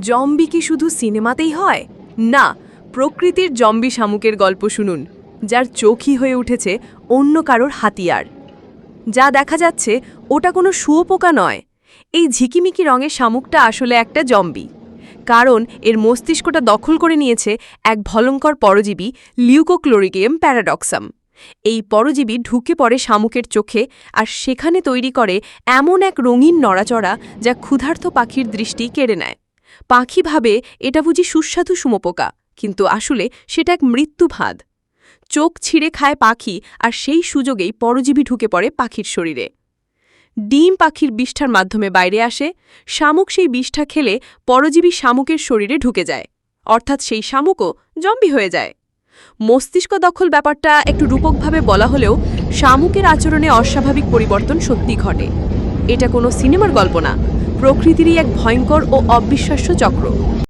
Zombie কি শুধু সিনেমাতেই হয়? না, প্রকৃতির জম্বি শামুকের গল্প শুনুন, যার চোখই হয়ে উঠেছে অন্য কারোর হাতিয়ার। যা দেখা যাচ্ছে ওটা কোনো শুয়োপোকা নয়। এই ঝিকিমিকি রঙের শামুকটা আসলে একটা জম্বি। কারণ এর মস্তিষ্কটা দখল করে নিয়েছে এক ভয়ঙ্কর পরজীবী লিউকোক্লোরিকিয়াম প্যারাডক্সাম। এই পরজীবী ঢুকে পড়ে শামুকের চোখে আর সেখানে তৈরি করে এমন এক রঙিন নড়াচড়া যা ক্ষুধার্ত পাখির দৃষ্টি কেড়ে নেয়। পাখি ভাবে এটা বুঝি সুস্বাদু সুমোপোকা, কিন্তু আসলে সেটা এক মৃত্যুভাদ চোখ ছিঁড়ে খায় পাখি আর সেই সুযোগেই পরজীবী ঢুকে পড়ে পাখির শরীরে। ডিম পাখির বিষ্ঠার মাধ্যমে বাইরে আসে, শামুক সেই বিষ্ঠা খেলে পরজীবী শামুকের শরীরে ঢুকে যায়। অর্থাৎ সেই শামুকও জম্বি হয়ে যায়। মস্তিষ্ক দখল ব্যাপারটা একটু রূপকভাবে বলা হলেও শামুকের আচরণে অস্বাভাবিক পরিবর্তন সত্যি ঘটে। এটা কোনো সিনেমার গল্প না। প্রকৃতিরই এক ভয়ঙ্কর ও অবিশ্বাস্য চক্র।